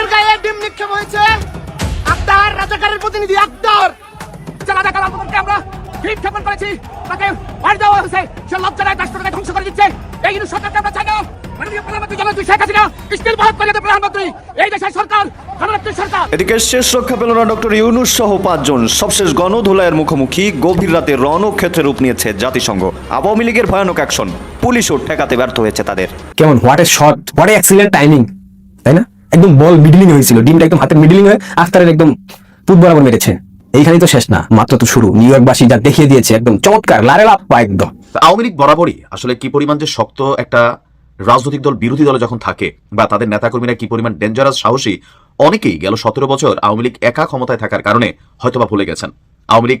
আক্তারের গায়ে ডিম নিক্ষেপ হয়েছে। আক্তার রাজাকারের প্রতিনিধি আক্তার যে রাজাকার আন্দোলনকে আমরা ডিম ক্ষেপণ করেছি। তাকে মার দেওয়া হয়েছে। সে লজ্জায় রাষ্ট্রটাকে ধ্বংস করে দিচ্ছে। এই কিন্তু সরকারকে আমরা চাই না। মাননীয় প্রধানমন্ত্রী জননেত্রী শেখ হাসিনা স্টিল ভারত করে প্রধানমন্ত্রী। এই দেশের সরকার গণনেত্রী সরকার। এদিকে শেষ রক্ষা পেল না ডক্টর ইউনুস সহ পাঁচজন। সবশেষ গণধোলাইয়ের মুখোমুখি গভীর রাতে রণক্ষেত্রে রূপ নিয়েছে জাতিসংঘ। আওয়ামী লীগের ভয়ানক অ্যাকশন। পুলিশও ঠেকাতে ব্যর্থ হয়েছে তাদের। কেমন? What a shot what a excellent timing তাই না? একদম বল মিডলিং হয়েছিল। ডিমটা একদম হাতের মিডলিং হয়ে আখতারের একদম পুত বরাবর মেরেছে। এইখানেই তো শেষ না, মাত্র তো শুরু। নিউ ইয়র্কবাসী যা দেখিয়ে দিয়েছে, একদম চমৎকার, লারে লাপ্পা একদম। আওয়ামী লীগ বরাবরই আসলে কি পরিমাণ যে শক্ত একটা রাজনৈতিক দল, বিরোধী দলে যখন থাকে, বা তাদের নেতাকর্মীরা কি পরিমাণ ডেঞ্জারাস সাহসী, অনেকেই গেল সতেরো বছর আওয়ামী লীগ একা ক্ষমতায় থাকার কারণে হয়তোবা ভুলে গেছেন। আওয়ামী লীগ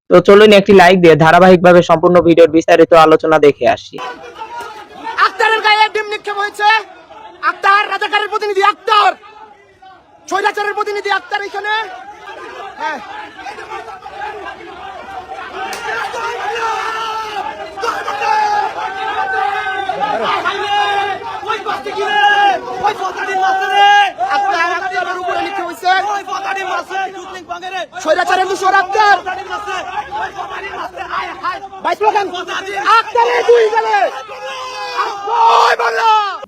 তো চলুন একটি লাইক দিয়ে ধারাবাহিকভাবে সম্পূর্ণ ভিডিওর বিস্তারিত আলোচনা দেখে আসি। আক্তারের গায়ে ডিম নিক্ষেপ হয়েছে। আক্তার, রাজাকারের প্রতিনিধি আক্তার। স্বৈরাচারের প্রতিনিধি আক্তার এখানে। হ্যাঁ আক্তার আক্তারের উপরে নিক্ষেপ হয়েছে স্বৈরাচারের দুশোর আক্তার। ভাই স্লোগান আক্তারের দুই গেলে।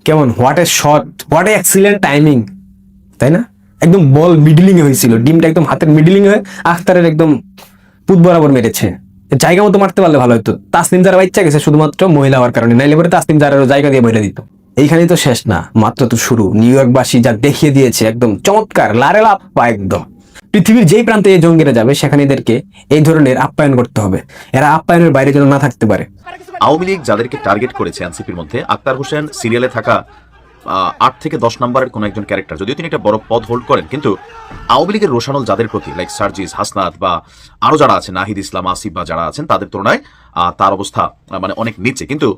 কেমন what a shot what a excellent timing তাই না? একদম বল মিডলিং হয়েছিল ডিমটা একদম হাতের মিডলিং হয়ে আখতারের একদম পুত বরাবর মেরেছে। জায়গা মতো মারতে পারলে ভালো হতো। তাসনিম যারা ইচ্ছা গেছে শুধুমাত্র মহিলা হওয়ার কারণে নাইলে পরে তাসনিম যারারও জায়গা দিয়ে বইলে দিত। এইখানেই তো শেষ না, মাত্র তো শুরু। নিউ ইয়র্কবাসী যা দেখিয়ে দিয়েছে, একদম চমৎকার, লারে লাপ্পা একদম। পৃথিবীর যেই প্রান্তে এই জঙ্গিরা যাবে, সেখানে এদেরকে এই ধরনের আপ্যায়ন করতে হবে। এরা আপ্যায়নের বাইরে যেন না থাকতে পারে। আওয়ামী লীগ যাদেরকে টার্গেট করেছে এনসিপির মধ্যে, আক্তার হোসেন সিরিয়ালে থাকা আট থেকে দশ নম্বরের কোন একজন ক্যারেক্টার, যদিও তিনি একটা বড় পদ হোল্ড করেন, কিন্তু আওয়ামী লীগের রোশানল যাদের প্রতি লাইক সার্জিস, হাসনাত বা আরও যারা আছেন নাহিদ ইসলাম, আসিফ বা যারা আছেন, তাদের তুলনায় তার অবস্থা মানে অনেক নিচে। কিন্তু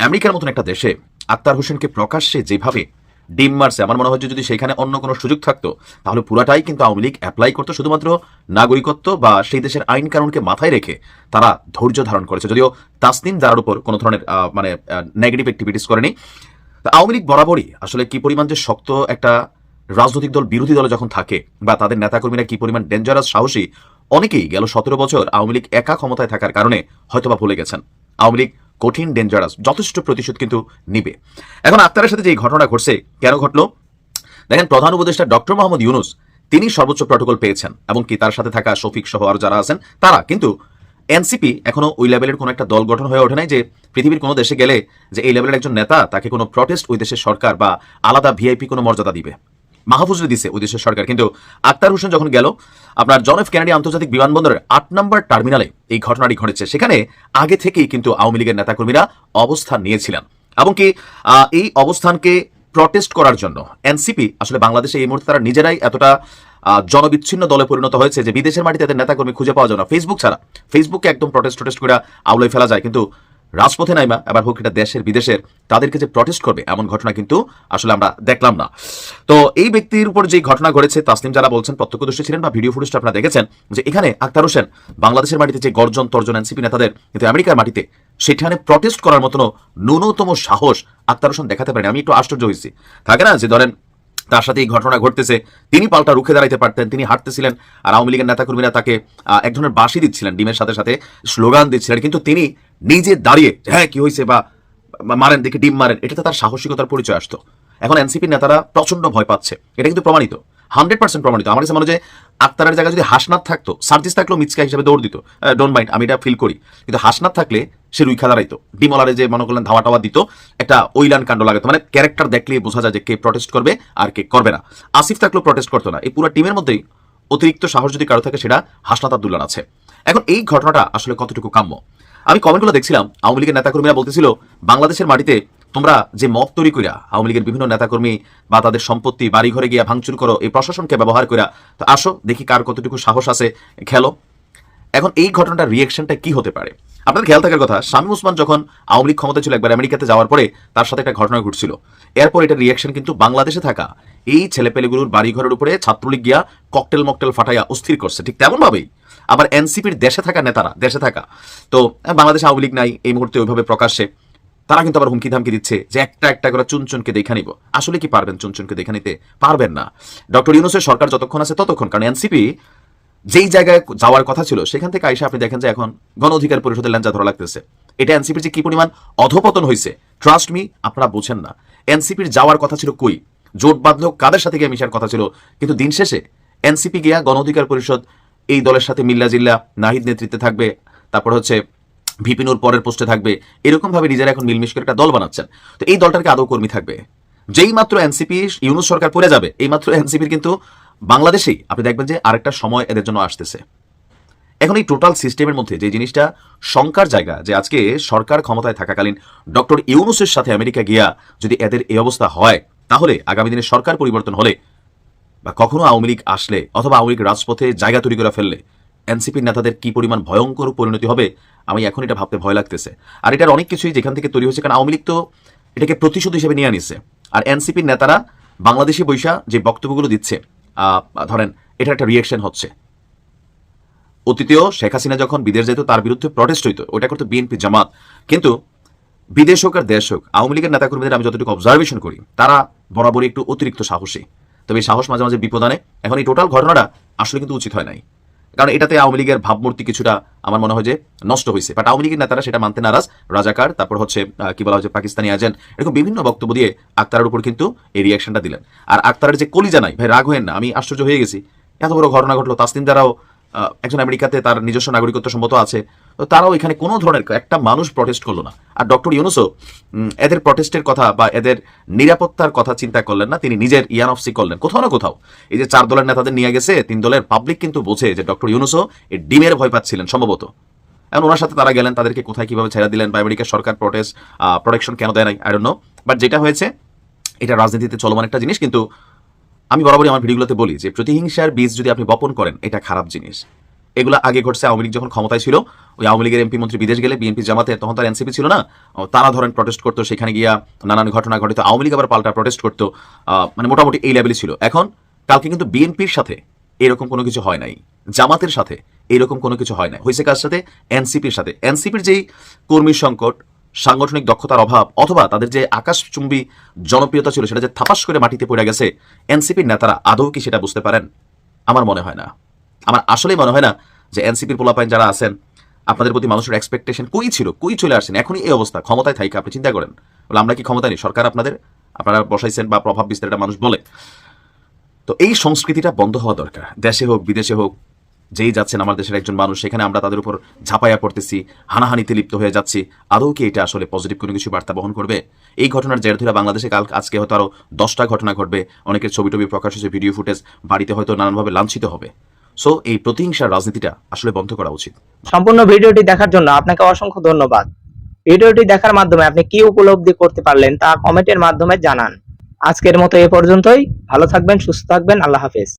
আমেরিকার মতন একটা দেশে আক্তার হোসেনকে প্রকাশ্যে যেভাবে ডিম মারছে, আমার মনে হয় যদি সেখানে অন্য কোনো সুযোগ থাকতো, তাহলে পুরাটাই কিন্তু আওয়ামী লীগ অ্যাপ্লাই করতো, শুধুমাত্র নাগরিকত্ব বা সেই দেশের আইন কানুনকে মাথায় রেখে তারা ধৈর্য ধারণ করেছে। যদিও তাসনিম যারার উপর কোনো ধরনের মানে নেগেটিভ অ্যাক্টিভিটিস করেনি। তা আওয়ামী লীগ বরাবরই আসলে কি পরিমাণ যে শক্ত একটা রাজনৈতিক দল, বিরোধী দলে যখন থাকে বা তাদের নেতাকর্মীরা কি পরিমাণ ডেঞ্জারাস সাহসী, অনেকেই গেল সতেরো বছর আওয়ামী লীগ একা ক্ষমতায় থাকার কারণে হয়তোবা ভুলে গেছেন। আওয়ামী লীগ কঠিন ডেঞ্জারাস যথেষ্ট প্রতিশোধ কিন্তু নিবে। এখন আক্তারের সাথে যে ঘটনা ঘটছে, কেন ঘটলো? দেখেন, প্রধান উপদেষ্টা ডক্টর মোহাম্মদ ইউনুস, তিনি সর্বোচ্চ প্রটোকল পেয়েছেন, এবং কি তার সাথে থাকা শফিক সহ আরও যারা আছেন, তারা কিন্তু এনসিপি এখনও ওই লেভেলের কোনো একটা দল গঠন হয়ে ওঠে নাই যে পৃথিবীর কোনো দেশে গেলে যে এই লেভেলের একজন নেতা তাকে কোনো প্রটেস্ট ওই দেশের সরকার বা আলাদা ভিআইপি কোনো মর্যাদা দিবে। মাহফুজরে দিছে ওই দেশের সরকার। কিন্তু আক্তার হোসেন যখন গেল, আপনার জন এফ কেনেডি আন্তর্জাতিক বিমানবন্দরের আট নম্বর টার্মিনালে এই ঘটনাটি ঘটেছে। সেখানে আগে থেকেই কিন্তু আওয়ামী লীগের নেতাকর্মীরা অবস্থান নিয়েছিলেন। এবং কি এই অবস্থানকে প্রটেস্ট করার জন্য এনসিপি, আসলে বাংলাদেশে এই মুহূর্তে তারা নিজেরাই এতটা জনবিচ্ছিন্ন দলে পরিণত হয়েছে যে বিদেশের মাটিতে তাদের নেতাকর্মী খুঁজে পাওয়া যায় না। ফেসবুক ছাড়া ফেসবুকে একদম প্রটেস্ট টটেস্ট করে আউলাই ফেলা যায়। কিন্তু রাজপথে নাইমা, এবার হোক এটা দেশের বিদেশের, তাদেরকে যে প্রটেস্ট করবে, এমন ঘটনা কিন্তু আসলে আমরা দেখলাম না। তো এই ব্যক্তির উপর যে ঘটনা ঘটেছে, তাসলিম যারা বলছেন, প্রত্যক্ষদর্শী ছিলেন বা ভিডিও ফুটেজটা আপনারা দেখেছেন, যে এখানে আক্তার হোসেন বাংলাদেশের মাটিতে যে গর্জন, তর্জন এনসিপি নেতাদের কিন্তু আমেরিকার মাটিতে, সেখানে প্রটেস্ট করার মতন ন্যূনতম সাহস আক্তার হোসেন দেখাতে পারেন। আমি একটু আশ্চর্য হয়েছি। থাকে না যে ধরেন তার সাথে এই ঘটনা ঘটতেছে। তিনি পাল্টা রুখে দাঁড়াইতে পারতেন, তিনি হাঁটতেছিলেন, আর আওয়ামী লীগের নেতাকর্মীরা তাকে এক ধরনের বাঁশি দিচ্ছিলেন, ডিমের সাথে সাথে স্লোগান দিচ্ছিলেন। কিন্তু তিনি নিজে দাঁড়িয়ে হ্যাঁ কি হয়েছে? বা মারেন দেখে ডিম মারেন। এটাতে তার সাহসিকতার পরিচয় আসতো। এখন এনসিপির নেতারা প্রচণ্ড ভয় পাচ্ছে। এটা কিন্তু প্রমাণিত। হান্ড্রেড পার্সেন্ট প্রমাণিত। আমার কাছে মনে হয় আক্তারের জায়গায় যদি হাসনাথ থাকতো, সার্জিস থাকলেও মিচকা হিসেবে দৌড় দিত। ডোন্ট মাইন্ড আমি এটা ফিল করি। কিন্তু হাসনাথ থাকলে সে রুইখা দাঁড়াইতো ডিমলারে যে মনে করলেন ধাওয়া টাওয়া দিত, একটা ওইলান কাণ্ড লাগাতো। মানে ক্যারেক্টার দেখলেই বোঝা যায় যে কে প্রটেস্ট করবে আর কে করবে না। আসিফ থাকলেও প্রটেস্ট করতো না। এই পুরো টিমের মধ্যেই অতিরিক্ত সাহস যদি কারও থাকে, সেটা হাসনাত আব্দুল্লার আছে। এখন এই ঘটনাটা আসলে কতটুকু কাম্য? আমি কমেন্টগুলো দেখছিলাম, আওয়ামী লীগের নেতাকর্মীরা বলতেছিল, বাংলাদেশের মাটিতে তোমরা যে মত তৈরি কইরা আওয়ামী লীগের বিভিন্ন নেতাকর্মী বা তাদের সম্পত্তি বাড়ি ঘরে গিয়া ভাঙচুর করো, এই প্রশাসনকে ব্যবহার কইরা, তো আসো, দেখি কার কতটুকু সাহস আছে, খেলো। এখন এই ঘটনাটার রিয়েকশনটা কি হতে পারে? আপনাদের খেয়াল থাকার কথা, শামীম ওসমান যখন আওয়ামী লীগ ক্ষমতা ছিল একবার আমেরিকাতে যাওয়ার পরে, তার সাথে একটা ঘটনা ঘটছিল। এরপর এটার রিয়েকশন কিন্তু বাংলাদেশে থাকা এই ছেলেপেলেগুলোর বাড়িঘরের উপরে ছাত্রলীগ গিয়া ককটেল মকটেল ফাটাইয়া অস্থির করছে, ঠিক তেমন ভাবেই আবার এনসিপির দেশে থাকা নেতারা, দেশে থাকা। তো বাংলাদেশ আওয়ামী লীগ নাই, এই মুহূর্তে ওইভাবে প্রকাশ্যে। তারা কিন্তু আবার হুমকি ধামকি দিচ্ছে যে একটা একটা করে চুনচুনকে দেখা নিব। আসলে কি পারবেন চুনচুনকে দেখা নিতে? পারবেন না। ডক্টর ইউনুসের সরকার যতক্ষণ আছে ততক্ষণ, কারণ এনসিপি যেই জায়গায় যাওয়ার কথা ছিল, সেখান থেকে আইসা আপনি দেখেন যে এখন গণ অধিকার পরিষদের ল্যাঞ্জা ধরা লাগতেছে। এটা এনসিপির যে কি পরিমাণ অধপতন হয়েছে ট্রাস্ট মি আপনারা বোঝেন না। এনসিপির যাওয়ার কথা ছিল কই? জোট বাঁধলেও কাদের সাথে গিয়ে মিশার কথা ছিল? কিন্তু দিন শেষে এনসিপি গিয়া গণ অধিকার পরিষদ এই দলের সাথে মিল্লা জিল্লা, নাহিদ নেতৃত্বে থাকবে, তারপর হচ্ছে ভিপিনুর পরের পোস্টে থাকবে। এরকম ভাবে নিজেরা এখন মিলমিশ করে একটা দল বানাচ্ছেন। তো এই দলটার কি আদৌ কর্মী থাকবে? যেই মাত্র এনসিপি, ইউনুস সরকার পড়ে যাবে, এই মাত্র এনসিপির কিন্তু বাংলাদেশেই, আপনি দেখবেন যে আরেকটা সময় এদের জন্য আসতেছে। এখন এই টোটাল সিস্টেমের মধ্যে যে জিনিসটা শঙ্কার জায়গা, যে আজকে সরকার ক্ষমতায় থাকাকালীন ডক্টর ইউনুসের সাথে আমেরিকা গিয়া যদি এদের এই অবস্থা হয়, তাহলে আগামী দিনে সরকার পরিবর্তন হলে বা কখনো আওয়ামী লীগ আসলে অথবা আওয়ামী লীগ রাজপথে জায়গা তৈরি করে ফেললে এনসিপির নেতাদের কি পরিমাণ ভয়ঙ্কর পরিণতি হবে, আমি এখন এটা ভাবতে ভয় লাগতেছে। আর এটার অনেক কিছুই যেখান থেকে তৈরি হয়েছে, কারণ আওয়ামী লীগ তো এটাকে প্রতিশোধ হিসেবে নিয়ে আনিছে। আর এনসিপির নেতারা বাংলাদেশি বৈশা যে বক্তব্যগুলো দিচ্ছে ধরেন এটা একটা রিয়েকশন হচ্ছে। অতীতেও শেখ হাসিনা যখন বিদেশ যেত, তার বিরুদ্ধে প্রটেস্ট হইতো ওটা করতো বিএনপি জামাত। কিন্তু বিদেশ হোক আর দেশ হোক, আওয়ামী লীগের নেতাকর্মীদের আমি যতটুকু অবজারভেশন করি, তারা বরাবরই একটু অতিরিক্ত সাহসী। তবে সাহস মাঝে মাঝে বিপদ আনে। এখন এই টোটাল ঘটনাটা আসলে কিন্তু উচিত হয় নাই। কারণ এটাতে আওয়ামী লীগের ভাবমূর্তি কিছুটা আমার মনে হয় যে নষ্ট হয়েছে। বাট আওয়ামী লীগের নেতারা সেটা মানতে নারাজ। রাজাকার, তারপর হচ্ছে কি বলা হচ্ছে পাকিস্তানি এজেন্ট এরকম বিভিন্ন বক্তব্য দিয়ে আক্তারের উপর কিন্তু এই রিয়াকশনটা দিলেন। আর আক্তারের যে কলি জানাই ভাই রাগ হয়েন না, আমি আশ্চর্য হয়ে গেছি। এত বড় ঘটনা ঘটলো তাসলিম দ্বারাও একজন আমেরিকাতে তার নিজস্ব নাগরিকত্ব সম্মত আছে, তো তারাও এখানে কোনো ধরনের একটা মানুষ প্রটেস্ট করল না। আর ডক্টর ইউনুসও এদের প্রটেস্টের কথা বা এদের নিরাপত্তার কথা চিন্তা করলেন না, তিনি নিজের ইয়ান অফ সি করলেন। কোথাও না কোথাও। এই যে চার দলের নেতাদের নিয়ে গেছে, তিন দলের পাবলিক কিন্তু বোঝে যে ডক্টর ইউনুসও এই ডিমের ভয় পাচ্ছিলেন সম্ভবত। এখন ওনার সাথে তারা গেলেন, তাদেরকে কোথায় কীভাবে ছেড়ে দিলেন, বা আমেরিকার সরকার প্রটেস্ট প্রোটেকশন কেন দেয় নাই আই ডোন্ট নো বাট যেটা হয়েছে, এটা রাজনীতিতে চলমান একটা জিনিস, কিন্তু আমি বরাবরই আমার ভিডিওগুলোতে বলি যে প্রতিহিংসার বীজ যদি আপনি বপন করেন, এটা খারাপ জিনিস। এগুলো আগে ঘটছে আওয়ামী লীগ যখন ক্ষমতায় ছিল, ওই আওয়ামী লীগের এমপি মন্ত্রী বিদেশ গেলে, বিএনপি জামাতে তখন তার এনসিপি ছিল না তারা ধরেন প্রটেস্ট করতো, সেখানে গিয়া নানান ঘটনা ঘটিত, আওয়ামী লীগ আবার পাল্টা প্রটেস্ট করতো মানে মোটামুটি এই লেভেলই ছিল। এখন কালকে কিন্তু বিএনপির সাথে এরকম কোনো কিছু হয় নাই, জামাতের সাথে এরকম কোনো কিছু হয় না হয়েছে কার সাথে? এনসিপির সাথে। এনসিপির যেই কর্মী সংকট সাংগঠনিক দক্ষতার অভাব অথবা তাদের যে আকাশচুম্বী জনপ্রিয়তা ছিল সেটা যে থাপাস করে মাটিতে পড়ে গেছে, এনসিপির নেতারা আদৌ কি সেটা বুঝতে পারেন? আমার মনে হয় না। আমার আসলেই মনে হয় না যে এনসিপির পোলাপাইন যারা আছেন, আপনাদের প্রতি মানুষের এক্সপেকটেশন কই ছিল, কই চলে আসছেন এখনই এই অবস্থা। ক্ষমতায় থাইকা, আপনি চিন্তা করেন। বলে, আমরা কি ক্ষমতা নেই? সরকার আপনাদের, আপনারা বসাইছেন বা প্রভাব বিস্তার এটা মানুষ বলে। তো এই সংস্কৃতিটা বন্ধ হওয়া দরকার। দেশে হোক, বিদেশে হোক যেই যাচ্ছেন আমার দেশের একজন মানুষ, সেখানে আমরা তাদের উপর ঝাঁপাইয়া পড়তেছি, হানাহানিতে লিপ্ত হয়ে যাচ্ছি। আদৌ কি এটা আসলে পজিটিভ কোনো কিছু বার্তা বহন করবে? এই ঘটনার জের ধরে বাংলাদেশে কাল আজকে হয়তো আরও দশটা ঘটনা ঘটবে। অনেকের ছবি টবি প্রকাশ হয়েছে ভিডিও ফুটেজ বাড়িতে হয়তো নানানভাবে লাঞ্ছিত হবে। সো এই প্রতিহিংসার রাজনীতিটা আসলে বন্ধ করা উচিত। সম্পূর্ণ ভিডিওটি দেখার জন্য আপনাকে অসংখ্য ধন্যবাদ। ভিডিওটি দেখার মাধ্যমে আপনি কি উপলব্ধি করতে পারলেন তা কমেন্টের মাধ্যমে জানান। আজকের মতো এ পর্যন্তই। ভালো থাকবেন, সুস্থ থাকবেন। আল্লাহ হাফেজ।